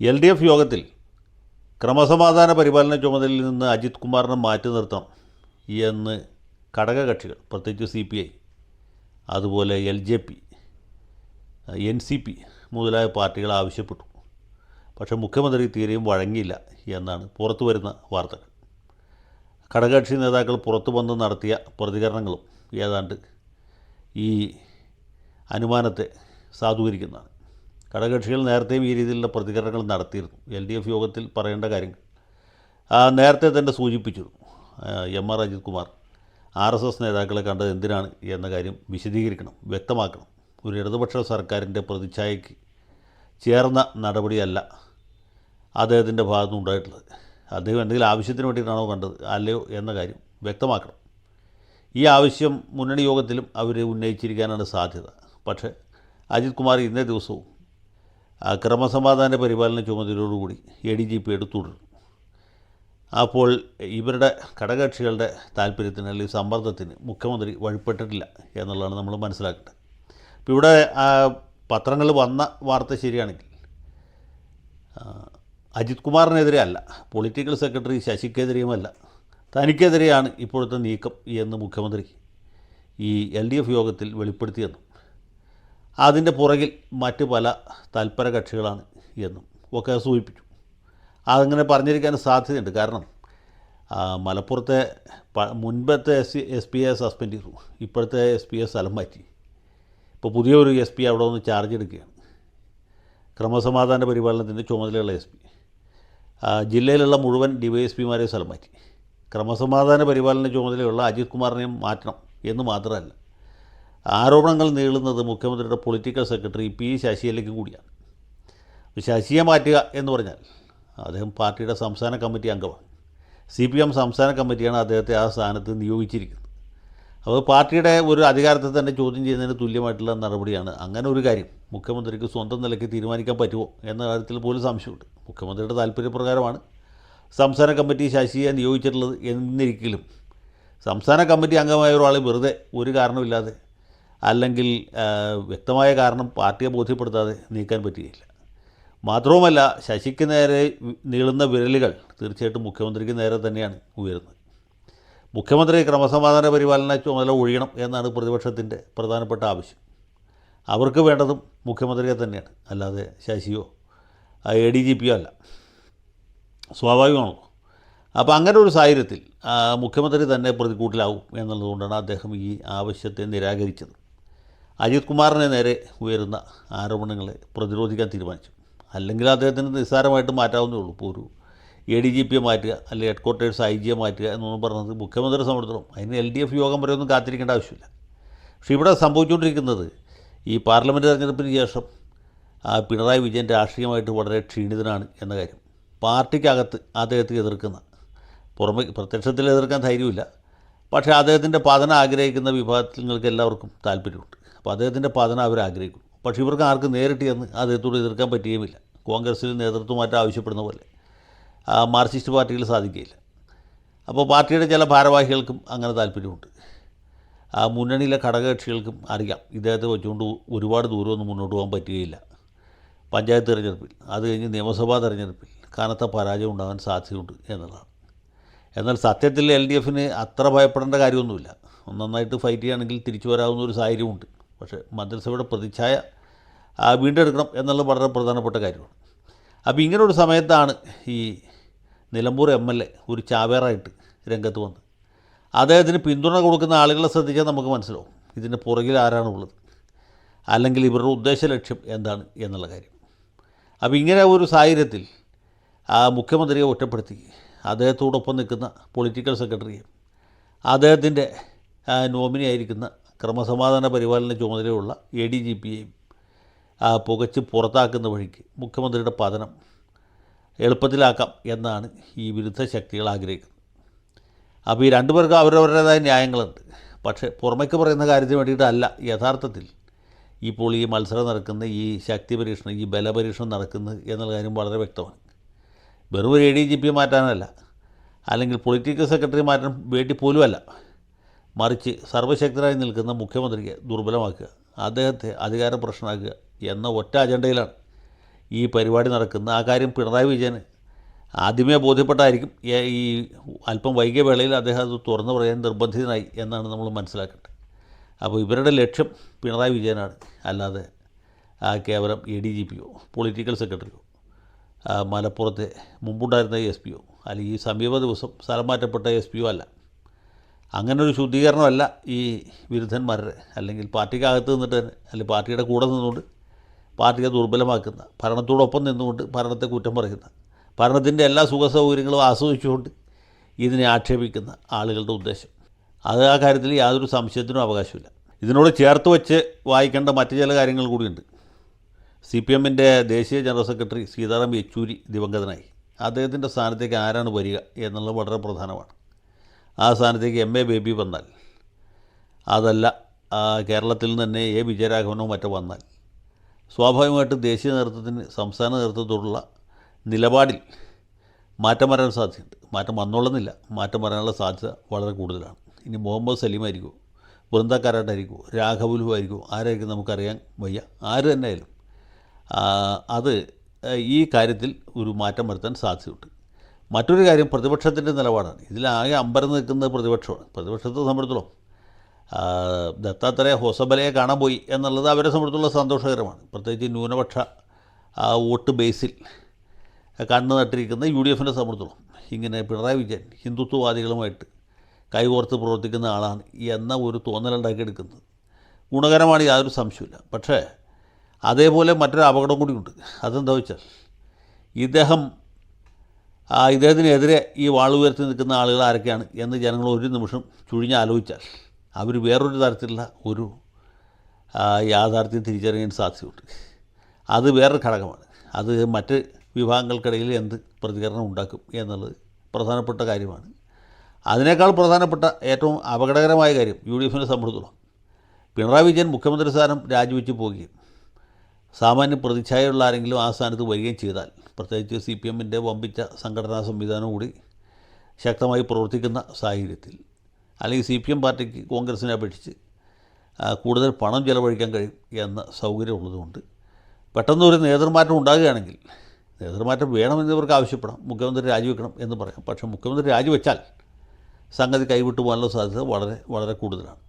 L D F യോഗത്തിൽ ക്രമസമാധാന പരിപാലന ചുമതലയിൽ നിന്ന് അജിത് കുമാറിനെ മാറ്റി നിർത്തണം എന്ന് ഘടകകക്ഷികൾ പ്രത്യേകിച്ച് സി പി ഐ അതുപോലെ L J P N C P മുതലായ പാർട്ടികൾ ആവശ്യപ്പെട്ടു. പക്ഷേ മുഖ്യമന്ത്രി തീരെയും വഴങ്ങിയില്ല എന്നാണ് പുറത്തു വരുന്ന വാർത്തകൾ. ഘടകകക്ഷി നേതാക്കൾ പുറത്തു വന്ന് നടത്തിയ പ്രതികരണങ്ങളും ഏതാണ്ട് ഈ അനുമാനത്തെ സാധൂകരിക്കുന്നതാണ്. ഘടകകക്ഷികൾ നേരത്തെയും ഈ രീതിയിലുള്ള പ്രതികരണങ്ങൾ നടത്തിയിരുന്നു. എൽ ഡി എഫ് യോഗത്തിൽ പറയേണ്ട കാര്യങ്ങൾ നേരത്തെ തന്നെ സൂചിപ്പിച്ചു M R Ajith Kumar R S S നേതാക്കളെ കണ്ടത് എന്തിനാണ് എന്ന കാര്യം വിശദീകരിക്കണം വ്യക്തമാക്കണം. ഒരു ഇടതുപക്ഷ സർക്കാരിന്റെ പ്രതിച്ഛായയ്ക്ക് ചേർന്ന നടപടിയല്ല അദ്ദേഹത്തിന്റെ ഭാഗത്തുനിന്ന് ഉണ്ടായിട്ടുള്ളത്. അദ്ദേഹം എന്തെങ്കിലും ആവശ്യത്തിന് വേണ്ടിയിട്ടാണോ കണ്ടത് അല്ലയോ എന്ന കാര്യം വ്യക്തമാക്കണം. ഈ ആവശ്യം മുന്നണി യോഗത്തിലും അവർ ഉന്നയിച്ചിരിക്കാനാണ് സാധ്യത. പക്ഷേ അജിത് കുമാർ ഇന്നേ ദിവസവും ക്രമസമാധാന പരിപാലന ചുമതലയോടുകൂടി എ ഡി ജി പി തുടരും. അപ്പോൾ ഇവരുടെ ഘടകകക്ഷികളുടെ താല്പര്യത്തിന് അല്ലെങ്കിൽ സമ്മർദ്ദത്തിന് മുഖ്യമന്ത്രി വഴിപ്പെട്ടിട്ടില്ല എന്നുള്ളതാണ് നമ്മൾ മനസ്സിലാക്കേണ്ടത്. ഇപ്പോൾ ഇവിടെ പത്രങ്ങൾ വന്ന വാർത്ത ശരിയാണെങ്കിൽ അജിത് കുമാറിനെതിരെ അല്ല പൊളിറ്റിക്കൽ സെക്രട്ടറി ശശിക്കെതിരെയുമല്ല തനിക്കെതിരെയാണ് ഇപ്പോഴത്തെ നീക്കം എന്ന് മുഖ്യമന്ത്രി ഈ എൽ ഡി എഫ് യോഗത്തിൽ വെളിപ്പെടുത്തിയെന്നും അതിന്റെ പുറകിൽ മറ്റ് പല തൽപര കക്ഷികളാണ് എന്നും ഒക്കെ സൂചിപ്പിച്ചു. അതങ്ങനെ പറഞ്ഞിരിക്കാൻ സാധ്യതയുണ്ട്. കാരണം മലപ്പുറത്തെ മുൻപത്തെ S S P A suspend ചെയ്തു. ഇപ്പോഴത്തെ എസ് പി എ സ്ഥലം മാറ്റി. ഇപ്പോൾ പുതിയൊരു എസ് പി അവിടെ ഒന്ന് ചാർജ് എടുക്കുകയാണ്. ക്രമസമാധാന പരിപാലനത്തിന്റെ ചുമതലയുള്ള എസ് പി ജില്ലയിലുള്ള മുഴുവൻ ഡി വൈ എസ് പിമാരെ സ്ഥലം മാറ്റി. ക്രമസമാധാന പരിപാലന ചുമതലയുള്ള അജിത് കുമാറിനെയും മാറ്റണം എന്ന് മാത്രമല്ല. ആരോപണങ്ങൾ നീളുന്നത് മുഖ്യമന്ത്രിയുടെ പൊളിറ്റിക്കൽ സെക്രട്ടറി പി ശശിയിലേക്കും കൂടിയാണ്. ശശിയെ മാറ്റുക എന്ന് പറഞ്ഞാൽ അദ്ദേഹം പാർട്ടിയുടെ സംസ്ഥാന കമ്മിറ്റി അംഗമാണ്. സി പി എം സംസ്ഥാന കമ്മിറ്റിയാണ് അദ്ദേഹത്തെ ആ സ്ഥാനത്ത് നിയോഗിച്ചിരിക്കുന്നത്. അപ്പോൾ പാർട്ടിയുടെ ഒരു അധികാരത്തെ തന്നെ ചോദ്യം ചെയ്യുന്നതിന് തുല്യമായിട്ടുള്ള നടപടിയാണ് അങ്ങനെ ഒരു കാര്യം. മുഖ്യമന്ത്രിക്ക് സ്വന്തം നിലയ്ക്ക് തീരുമാനിക്കാൻ പറ്റുമോ എന്ന കാര്യത്തിൽ പോലും സംശയമുണ്ട്. മുഖ്യമന്ത്രിയുടെ താല്പര്യപ്രകാരമാണ് സംസ്ഥാന കമ്മിറ്റി ശശിയെ നിയോഗിച്ചിട്ടുള്ളത് എന്നിരിക്കലും. സംസ്ഥാന കമ്മിറ്റി അംഗമായ ഒരാൾ വെറുതെ ഒരു കാരണമില്ലാതെ അല്ലെങ്കിൽ വ്യക്തമായ കാരണം പാർട്ടിയെ ബോധ്യപ്പെടുത്താതെ നീക്കാൻ പറ്റുകയില്ല മാത്രവുമല്ല ശശിക്ക് നേരെ നീളുന്ന വിരലുകൾ തീർച്ചയായിട്ടും മുഖ്യമന്ത്രിക്ക് നേരെ തന്നെയാണ് ഉയരുന്നത്. മുഖ്യമന്ത്രി ക്രമസമാധാന പരിപാലന ചുമതല ഒഴിയണം എന്നാണ് പ്രതിപക്ഷത്തിന്റെ പ്രധാനപ്പെട്ട ആവശ്യം. അവർക്ക് വേണ്ടതും മുഖ്യമന്ത്രിയെ തന്നെയാണ്. അല്ലാതെ ശശിയോ എ ഡി ജി പിയോ അല്ല. സ്വാഭാവികമാണല്ലോ. അപ്പോൾ അങ്ങനെ ഒരു സാഹചര്യത്തിൽ മുഖ്യമന്ത്രി തന്നെ പ്രതിക്കൂട്ടിലാവും എന്നുള്ളതുകൊണ്ടാണ് അദ്ദേഹം ഈ ആവശ്യത്തെ നിരാകരിച്ചത്. അജിത് കുമാറിന് നേരെ ഉയരുന്ന ആരോപണങ്ങളെ പ്രതിരോധിക്കാൻ തീരുമാനിച്ചു. അല്ലെങ്കിൽ അദ്ദേഹത്തിന് നിസ്സാരമായിട്ട് മാറ്റാവുന്നേ ഉള്ളൂ. ഇപ്പോൾ ഒരു എ ഡി ജി പിയെ മാറ്റുക അല്ലെങ്കിൽ ഹെഡ് ക്വാർട്ടേഴ്സ് ഐ ജിയെ മാറ്റുക എന്നൊന്നും പറഞ്ഞത് മുഖ്യമന്ത്രി സംബന്ധിച്ചിടത്തോളം അതിന് എൽ ഡി എഫ് യോഗം വരെ ഒന്നും കാത്തിരിക്കേണ്ട ആവശ്യമില്ല. പക്ഷേ ഇവിടെ സംഭവിച്ചുകൊണ്ടിരിക്കുന്നത് ഈ പാർലമെന്റ് തെരഞ്ഞെടുപ്പിന് ശേഷം പിണറായി വിജയൻ രാഷ്ട്രീയമായിട്ട് വളരെ ക്ഷീണിതനാണ് എന്ന കാര്യം പാർട്ടിക്കകത്ത് അദ്ദേഹത്തെ എതിർക്കുന്ന പുറമെ പ്രത്യക്ഷത്തിൽ എതിർക്കാൻ ധൈര്യമില്ല. പക്ഷേ അദ്ദേഹത്തിന്റെ പതനം ആഗ്രഹിക്കുന്ന വിഭാഗങ്ങൾക്ക് എല്ലാവർക്കും താല്പര്യമുണ്ട്. അപ്പോൾ അദ്ദേഹത്തിന്റെ പതനം അവർ ആഗ്രഹിക്കും പക്ഷേ ഇവർക്ക് ആർക്കും നേരിട്ട് ചെന്ന് അദ്ദേഹത്തോട് എതിർക്കാൻ പറ്റുകയുമില്ല. കോൺഗ്രസ്സിൽ നേതൃത്വം മാറ്റം ആവശ്യപ്പെടുന്ന പോലെ. മാർക്സിസ്റ്റ് പാർട്ടിയിൽ സാധിക്കുകയില്ല. അപ്പോൾ പാർട്ടിയുടെ ചില ഭാരവാഹികൾക്കും അങ്ങനെ താല്പര്യമുണ്ട്. ആ മുന്നണിയിലെ ഘടകകക്ഷികൾക്കും അറിയാം. ഇദ്ദേഹത്തെ വെച്ചുകൊണ്ട് ഒരുപാട് ദൂരമൊന്നും മുന്നോട്ട് പോകാൻ പറ്റുകയില്ല. പഞ്ചായത്ത് തിരഞ്ഞെടുപ്പിൽ അത് കഴിഞ്ഞ് നിയമസഭാ തിരഞ്ഞെടുപ്പിൽ കനത്ത പരാജയം ഉണ്ടാകാൻ സാധ്യതയുണ്ട് എന്നുള്ളതാണ്. എന്നാൽ സത്യത്തിൽ എൽ ഡി എഫിന് അത്ര ഭയപ്പെടേണ്ട കാര്യമൊന്നുമില്ല. നന്നായിട്ട് ഫൈറ്റ് ചെയ്യുകയാണെങ്കിൽ തിരിച്ചു വരാവുന്ന ഒരു സാഹചര്യമുണ്ട്. പക്ഷേ മന്ത്രിസഭയുടെ പ്രതിച്ഛായ വീണ്ടെടുക്കണം എന്നുള്ളത് വളരെ പ്രധാനപ്പെട്ട കാര്യമാണ്. അപ്പോൾ ഇങ്ങനൊരു സമയത്താണ് ഈ നിലമ്പൂർ എം എൽ എ ഒരു ചാവേറായിട്ട് രംഗത്ത് വന്ന് അദ്ദേഹത്തിന് പിന്തുണ കൊടുക്കുന്ന ആളുകളെ ശ്രദ്ധിച്ചാൽ നമുക്ക് മനസ്സിലാവും ഇതിന്റെ പുറകിൽ ആരാണുള്ളത് അല്ലെങ്കിൽ ഇവരുടെ ഉദ്ദേശ ലക്ഷ്യം എന്താണ് എന്നുള്ള കാര്യം. അപ്പോൾ ഇങ്ങനെ ഒരു സാഹചര്യത്തിൽ ആ മുഖ്യമന്ത്രിയെ ഒറ്റപ്പെടുത്തി അദ്ദേഹത്തോടൊപ്പം നിൽക്കുന്ന പൊളിറ്റിക്കൽ സെക്രട്ടറിയെ അദ്ദേഹത്തിന്റെ നോമിനി ആയിരിക്കുന്ന ക്രമസമാധാന പരിപാലന ചുമതലയുള്ള എ ഡി ജി പിയെയും പുകച്ച് പുറത്താക്കുന്ന വഴിക്ക് മുഖ്യമന്ത്രിയുടെ പതനം എളുപ്പത്തിലാക്കാം എന്നാണ് ഈ വിരുദ്ധ ശക്തികൾ ആഗ്രഹിക്കുന്നത്. അപ്പോൾ ഈ രണ്ടുപേർക്കും അവരവരുടേതായ ന്യായങ്ങളുണ്ട്. പക്ഷേ പുറമേക്ക് പറയുന്ന കാര്യത്തിന് വേണ്ടിയിട്ടല്ല. യഥാർത്ഥത്തിൽ ഇപ്പോൾ ഈ മത്സരം നടക്കുന്ന ഈ ശക്തി പരീക്ഷണം ഈ ബലപരീക്ഷണം നടക്കുന്നത് എന്നുള്ള കാര്യം വളരെ വ്യക്തമാണ്. വെറും ഒരു എ ഡി ജി പി മാറ്റാനല്ല. അല്ലെങ്കിൽ പൊളിറ്റിക്കൽ സെക്രട്ടറി മാറ്റാൻ വേണ്ടി പോലുമല്ല. മറിച്ച് സർവശക്തരായി നിൽക്കുന്ന മുഖ്യമന്ത്രിയെ ദുർബലമാക്കുക അദ്ദേഹത്തെ അധികാര പ്രശ്നമാക്കുക എന്ന ഒറ്റ അജണ്ടയിലാണ് ഈ പരിപാടി നടക്കുന്ന ആ കാര്യം പിണറായി വിജയന് ആദ്യമേ ബോധ്യപ്പെട്ടായിരിക്കും. ഈ അല്പം വൈകിയ വേളയിൽ അദ്ദേഹം അത് തുറന്നു പറയാൻ നിർബന്ധിതനായി എന്നാണ് നമ്മൾ മനസ്സിലാക്കേണ്ടത്. അപ്പോൾ ഇവരുടെ ലക്ഷ്യം പിണറായി വിജയനാണ്. അല്ലാതെ ആ കേവലം എ ഡി ജി പിയോ പൊളിറ്റിക്കൽ സെക്രട്ടറിയോ മലപ്പുറത്തെ മുമ്പുണ്ടായിരുന്ന എസ് പിയോ അല്ലെങ്കിൽ ഈ സമീപ ദിവസം സ്ഥലം മാറ്റപ്പെട്ട എസ് പിയോ അല്ല. അങ്ങനെ ഒരു ശുദ്ധീകരണമല്ല ഈ വിരുദ്ധന്മാരുടെ അല്ലെങ്കിൽ പാർട്ടിക്കകത്ത് നിന്നിട്ട് തന്നെ അല്ലെങ്കിൽ പാർട്ടിയുടെ കൂടെ നിന്നുകൊണ്ട് പാർട്ടിയെ ദുർബലമാക്കുന്ന ഭരണത്തോടൊപ്പം നിന്നുകൊണ്ട് ഭരണത്തെ കുറ്റം പറയുന്ന ഭരണത്തിന്റെ എല്ലാ സുഖ സൗകര്യങ്ങളും ആസ്വദിച്ചുകൊണ്ട് ഇതിനെ ആക്ഷേപിക്കുന്ന ആളുകളുടെ ഉദ്ദേശം. അത് ആ കാര്യത്തിൽ യാതൊരു സംശയത്തിനും അവകാശമില്ല. ഇതിനോട് ചേർത്ത് വെച്ച് വായിക്കേണ്ട മറ്റു ചില കാര്യങ്ങൾ കൂടിയുണ്ട്. സി പി എമ്മിന്റെ ദേശീയ ജനറൽ സെക്രട്ടറി സീതാറാം യെച്ചൂരി ദിവംഗതനായി. അദ്ദേഹത്തിന്റെ സ്ഥാനത്തേക്ക് ആരാണ് വരിക എന്നുള്ളത് വളരെ പ്രധാനമാണ്. ആ സ്ഥാനത്തേക്ക് എം എ ബേബി വന്നാൽ അതല്ല കേരളത്തിൽ നിന്ന് തന്നെ എ വിജയരാഘവനോ മറ്റോ വന്നാൽ സ്വാഭാവികമായിട്ടും ദേശീയ നേതൃത്വത്തിന് സംസ്ഥാന നേതൃത്വത്തോടുള്ള നിലപാടിൽ മാറ്റം വരാൻ സാധ്യതയുണ്ട്. മാറ്റം വന്നോളുന്നില്ല. മാറ്റം വരാനുള്ള സാധ്യത വളരെ കൂടുതലാണ്. ഇനി മുഹമ്മദ് സലീമായിരിക്കുമോ വൃന്ദക്കാരായിട്ടായിരിക്കുമോ രാഘവുലു ആയിരിക്കുമോ ആരായിരിക്കും നമുക്കറിയാൻ വയ്യ. ആര് തന്നെ ആയാലും അത് ഈ കാര്യത്തിൽ ഒരു മാറ്റം വരുത്താൻ സാധ്യതയുണ്ട്. മറ്റൊരു കാര്യം പ്രതിപക്ഷത്തിന്റെ നിലപാടാണ്. ഇതിലാകെ അമ്പരം നിൽക്കുന്നത് പ്രതിപക്ഷമാണ്. പ്രതിപക്ഷത്തെ സംബന്ധിച്ചിടത്തോളം ആ, ദത്താത്രേയ ഹോസബലയെ കാണാൻ പോയി എന്നുള്ളത് അവരെ സംബന്ധിച്ചുള്ള സന്തോഷകരമാണ്. പ്രത്യേകിച്ച് ന്യൂനപക്ഷ വോട്ട് ബേസിൽ കണ്ണു നട്ടിരിക്കുന്ന യു ഡി എഫിനെ സംബന്ധിച്ചോളം ഇങ്ങനെ പിണറായി വിജയൻ ഹിന്ദുത്വവാദികളുമായിട്ട് കൈകോർത്ത് പ്രവർത്തിക്കുന്ന ആളാണ് എന്ന ഒരു തോന്നലുണ്ടാക്കിയെടുക്കുന്നത് ഗുണകരമാണ് യാതൊരു സംശയമില്ല പക്ഷേ അതേപോലെ മറ്റൊരു അപകടം കൂടിയുണ്ട്. അതെന്താ വെച്ചാൽ ഇദ്ദേഹം ഇദ്ദേഹത്തിനെതിരെ ഈ വാൾ ഉയർത്തി നിൽക്കുന്ന ആളുകൾ ആരൊക്കെയാണ് എന്ന് ജനങ്ങൾ ഒരു നിമിഷം ചുഴിഞ്ഞ് ആലോചിച്ചാൽ അവർ വേറൊരു തരത്തിലുള്ള ഒരു യാഥാർത്ഥ്യം തിരിച്ചറിയാൻ സാധ്യതയുണ്ട്. അത് വേറൊരു ഘടകമാണ്. അത് മറ്റ് വിഭാഗങ്ങൾക്കിടയിൽ എന്ത് പ്രതികരണം ഉണ്ടാക്കും എന്നുള്ളത് പ്രധാനപ്പെട്ട കാര്യമാണ്. അതിനേക്കാൾ പ്രധാനപ്പെട്ട ഏറ്റവും അപകടകരമായ കാര്യം യു ഡി എഫിനെ സംബന്ധിച്ചിടത്തോളം പിണറായി വിജയൻ മുഖ്യമന്ത്രി സ്ഥാനം രാജിവെച്ച് പോവുകയും സാമാന്യ പ്രതിച്ഛായുള്ള ആരെങ്കിലും ആ സ്ഥാനത്ത് വരികയും ചെയ്താൽ പ്രത്യേകിച്ച് സി പി എമ്മിന്റെ വമ്പിച്ച സംഘടനാ സംവിധാനം കൂടി ശക്തമായി പ്രവർത്തിക്കുന്ന സാഹചര്യത്തിൽ അല്ലെങ്കിൽ സി പി എം പാർട്ടിക്ക് കോൺഗ്രസിനെ അപേക്ഷിച്ച് കൂടുതൽ പണം ചിലവഴിക്കാൻ കഴിയും എന്ന സൗകര്യം ഉള്ളതുകൊണ്ട് പെട്ടെന്ന് ഒരു നേതൃമാറ്റം ഉണ്ടാകുകയാണെങ്കിൽ നേതൃമാറ്റം വേണമെന്ന് ഇവർക്ക് ആവശ്യപ്പെടാം മുഖ്യമന്ത്രി രാജിവെക്കണം എന്ന് പറയാം. പക്ഷേ മുഖ്യമന്ത്രി രാജിവെച്ചാൽ സംഗതി കൈവിട്ടു പോകാനുള്ള സാധ്യത വളരെ വളരെ കൂടുതലാണ്.